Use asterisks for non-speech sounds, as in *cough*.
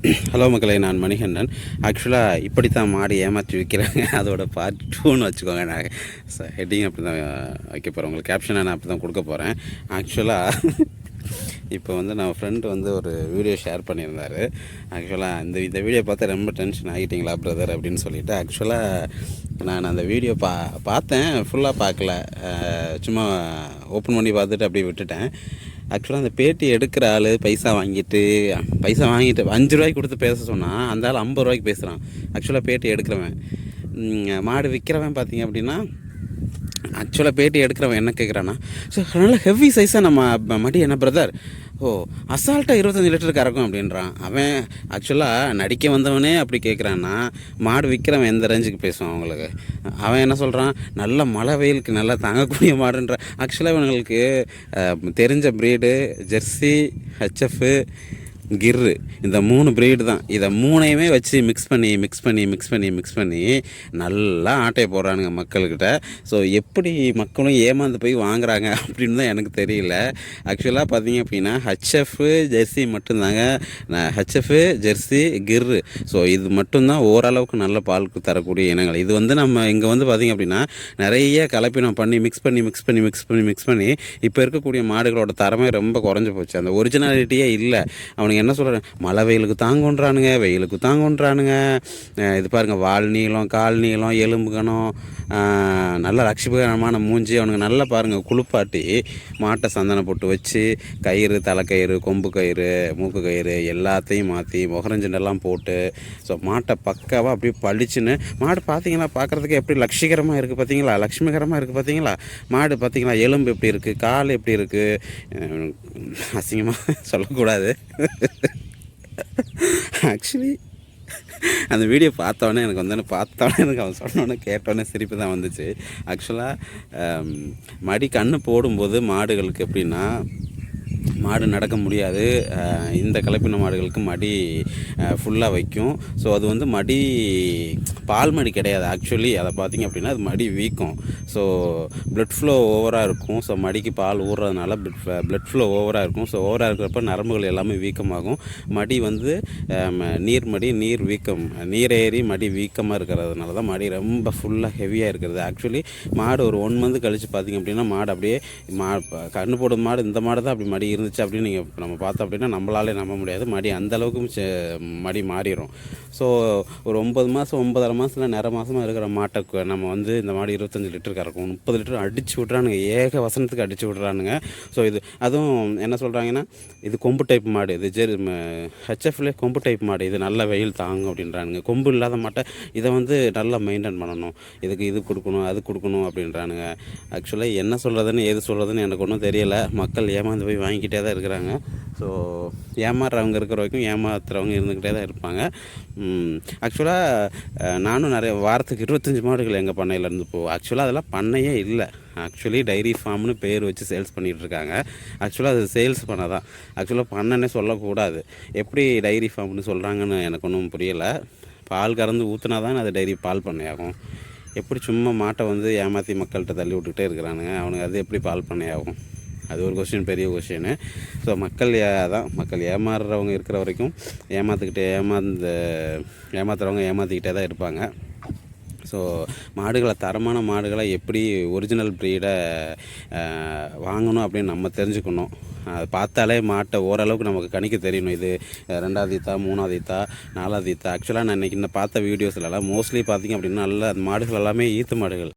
*clears throat* Hello மக்களை நான் மணிகண்டன். ஆக்சுவலாக இப்படி தான் மாடி ஏமாற்றி விற்கிறாங்க *laughs* அதோட பார்ட் டூன்னு வச்சுக்கோங்க. நான் ஹெட்டிங் அப்படி தான் வைக்க போகிறேன் உங்களுக்கு கேப்ஷனை நான் அப்படி தான் கொடுக்க போகிறேன் ஆக்சுவலாக *laughs* இப்போ வந்து நம்ம ஃப்ரெண்டு வந்து ஒரு வீடியோ ஷேர் பண்ணியிருந்தார். ஆக்சுவலாக இந்த இந்த வீடியோ பார்த்து ரொம்ப டென்ஷன் ஆகிட்டீங்களா பிரதர் அப்படின்னு சொல்லிட்டு ஆக்சுவலாக நான் அந்த வீடியோ பா பார்த்தேன். ஃபுல்லாக பார்க்கல. சும்மா ஓப்பன் பண்ணி பார்த்துட்டு அப்படியே விட்டுட்டேன். ஆக்சுவலாக அந்த பேட்டி எடுக்கிற ஆள் பைசா வாங்கிட்டு பைசா வாங்கிட்டு அஞ்சு ரூபாய்க்கு கொடுத்து பேச சொன்னால் அந்த ஆள் ஐம்பது ரூபாய்க்கு பேசுகிறான் ஆக்சுவலாக பேட்டி எடுக்கிறவன். மாடு விற்கிறவன் பார்த்தீங்க அப்படின்னா ஆக்சுவலாக பேட்டி எடுக்கிறவன் என்ன கேட்குறான்னா ஸோ அதனால் ஹெவி சைஸாக நம்ம மடி என்ன பிரதர் ஓ அசால்ட்டாக இருபத்தஞ்சி லிட்டர் கறக்கும் அப்படின்றான். அவன் ஆக்சுவலாக நடிக்க வந்தவனே அப்படி கேட்குறான்னா மாடு விற்கிறவன் எந்த ரேஞ்சுக்கு பேசுவான் அவங்களுக்கு? அவன் என்ன சொல்கிறான் நல்ல மழை வெயிலுக்கு நல்லா தாங்கக்கூடிய மாடுன்ற. ஆக்சுவலாக இவங்களுக்கு தெரிஞ்ச ப்ரீடு ஜெர்சி ஹெச்எஃப்பு கிர்ரு. இந்த மூணு பிரீடு தான். இதை மூணையுமே வச்சு மிக்ஸ் பண்ணி மிக்ஸ் பண்ணி மிக்ஸ் பண்ணி மிக்ஸ் பண்ணி நல்லா ஆட்டையை போடுறானுங்க மக்கள்கிட்ட. ஸோ எப்படி மக்களும் ஏமாந்து போய் வாங்குறாங்க *laughs* அப்படின்னு தான் எனக்கு தெரியல. ஆக்சுவலாக பார்த்தீங்க அப்படின்னா ஹச்எஃப் ஜெர்சி மட்டும்தாங்க. ஹச்எஃப் ஜெர்சி கிர்ரு. ஸோ இது மட்டும்தான் ஓரளவுக்கு நல்ல பால் தரக்கூடிய இனங்கள். இது வந்து நம்ம இங்கே வந்து பார்த்தீங்க அப்படின்னா நிறைய கலப்பினம் பண்ணி மிக்ஸ் பண்ணி மிக்ஸ் பண்ணி மிக்ஸ் பண்ணி மிக்ஸ் பண்ணி இப்போ இருக்கக்கூடிய மாடுகளோட தரமே ரொம்ப குறைஞ்சி போச்சு. அந்த ஒரிஜினாலிட்டியே இல்லை. அவனுங்க என்ன சொல்கிறேன் மழை வெயிலுக்கு தாங்குன்றானுங்க வெயிலுக்கு தாங்குன்றானுங்க இது பாருங்கள் வால் நீளம் கால் நீளம் எலும்பு கணம் நல்ல லட்சுமிகரமான மூஞ்சி அவனுங்க நல்லா பாருங்கள் குளிப்பாட்டி மாட்டை சந்தனம் போட்டு வச்சு கயிறு தலைக்கயிறு கொம்பு கயிறு மூக்கு கயிறு எல்லாத்தையும் மாற்றி முகரஞ்சண்டெல்லாம் போட்டு ஸோ மாட்டை பக்காவாக அப்படியே பளிச்சுன்னு மாடு பார்த்தீங்களா பார்க்குறதுக்கு எப்படி லட்சிகரமாக இருக்குது பார்த்தீங்களா லக்ஷ்மிகரமாக இருக்குது பார்த்தீங்களா மாடு பார்த்தீங்களா எலும்பு எப்படி இருக்குது கால் எப்படி இருக்குது அசிங்கமாக *laughs* சொல்லக்கூடாது. ஆக்சுவலி அந்த வீடியோ பார்த்தோன்னே எனக்கு வந்து பார்த்தோன்னே எனக்கு அவன் சொன்னோன்னே கேட்டோன்னே சிரிப்பு தான் வந்துச்சு. ஆக்சுவலாக மடி கண்ணு போடும்போது மாடுகளுக்கு எப்படின்னா மாடு நடக்க முடியாது. இந்த கலப்பின மாடுகளுக்கு மடி ஃபுல்லாக வைக்கும். ஸோ அது வந்து மடி பால் மடி கிடையாது. ஆக்சுவலி அதை பார்த்திங்க அப்படின்னா அது மடி வீக்கம். ஸோ பிளட் ஃப்ளோ ஓவராக இருக்கும். ஸோ மடிக்கு பால் ஊறுறதுனால பிளட் ஃப்ளோ ஓவராக இருக்கும். ஸோ ஓவராக இருக்கிறப்ப நரம்புகள் எல்லாமே வீக்கமாகும். மடி வந்து நீர் மடி நீர் வீக்கம். நீரேறி மடி வீக்கமாக இருக்கிறதுனால தான் மடி ரொம்ப ஃபுல்லாக ஹெவியாக இருக்கிறது. ஆக்சுவலி மாடு ஒரு ஒன் மந்த் கழித்து பார்த்தீங்க அப்படின்னா மாடு அப்படியே மா கண்ணு போடும் மாடு இந்த மாடு தான் அப்படி மடி இருந்துச்சு அப்படின்னு நீங்கள் நம்ம பார்த்தோம் அப்படின்னா நம்மளாலே நம்ப முடியாது. மடி அந்தளவுக்கு மடி மாறிடும் ஸோ ஒரு ஒம்பது மாதம் ஒன்பதரை மாதத்தில் நிற மாதமாக இருக்கிற மாட்டை நம்ம வந்து இந்த மாதிரி இருபத்தஞ்சி லிட்டர் கறக்கும். முப்பது லிட்டர் அடிச்சு விட்றானுங்க. ஏக வசனத்துக்கு அடிச்சு விட்றானுங்க. ஸோ இது அதுவும் என்ன சொல்கிறாங்கன்னா இது கொம்பு டைப் மாடு. இது ஜெரு ஹெச்எஃப்ல கொம்பு டைப் மாடு. இது நல்ல வெயில் தாங்கும் அப்படின்றானுங்க. கொம்பு இல்லாத மாட்டை இதை வந்து நல்லா மெயின்டைன் பண்ணணும். இதுக்கு இது கொடுக்கணும் அது கொடுக்கணும் அப்படின்றானுங்க. ஆக்சுவலாக என்ன சொல்கிறதுன்னு எது சொல்கிறதுன்னு எனக்கு ஒன்றும் தெரியலை. மக்கள் ஏமாந்து போய் வாங்கிட்டு வாங்கிக்கிட்டே தான் இருக்கிறாங்க. ஸோ ஏமாறுறவங்க இருக்கிற வரைக்கும் ஏமாத்துறவங்க இருந்துக்கிட்டே தான் இருப்பாங்க ஆக்சுவலாக நானும் நிறைய வாரத்துக்கு இருபத்தஞ்சி மாடுகள் எங்கள் பண்ணையிலேருந்து போவோம் ஆக்சுவலாக அதெல்லாம் பண்ணையே இல்லை. ஆக்சுவலி டைரி ஃபார்ம்னு பேர் வச்சு சேல்ஸ் பண்ணிகிட்டு இருக்காங்க. ஆக்சுவலாக அது சேல்ஸ் பண்ண தான் ஆக்சுவலாக பண்ணனே சொல்லக்கூடாது. எப்படி டைரி ஃபார்ம்னு சொல்கிறாங்கன்னு எனக்கு ஒன்றும் புரியலை. பால் கறந்து ஊற்றினா தான் அது டைரி பால் பண்ணையாகும். எப்படி சும்மா மாட்டை வந்து ஏமாற்றி மக்கள்கிட்ட தள்ளி விட்டுக்கிட்டே இருக்கிறானுங்க? அவனுக்கு அது எப்படி பால் பண்ணையாகும்? அது ஒரு கொஷின் பெரிய கொஸ்டின் ஸோ மக்கள் தான் மக்கள் ஏமாறுறவங்க இருக்கிற வரைக்கும் ஏமாற்றுக்கிட்டே ஏமாந்து ஏமாத்துறவங்க ஏமாற்றிக்கிட்டே தான் இருப்பாங்க. ஸோ மாடுகளை தரமான மாடுகளை எப்படி ஒரிஜினல் ப்ரீடை வாங்கணும் அப்படின்னு நம்ம தெரிஞ்சுக்கணும். அது பார்த்தாலே மாட்டை ஓரளவுக்கு நமக்கு கணிக்க தெரியணும். இது ரெண்டாவது ஈத்தா மூணாவது ஈத்தா நாலாவது ஈத்தா. ஆக்சுவலாக நான் இன்றைக்கி இந்த பார்த்த வீடியோஸ்லலாம் மோஸ்ட்லி பார்த்திங்க அப்படின்னா நல்ல அந்த மாடுகள் எல்லாமே ஈத்து மாடுகள்.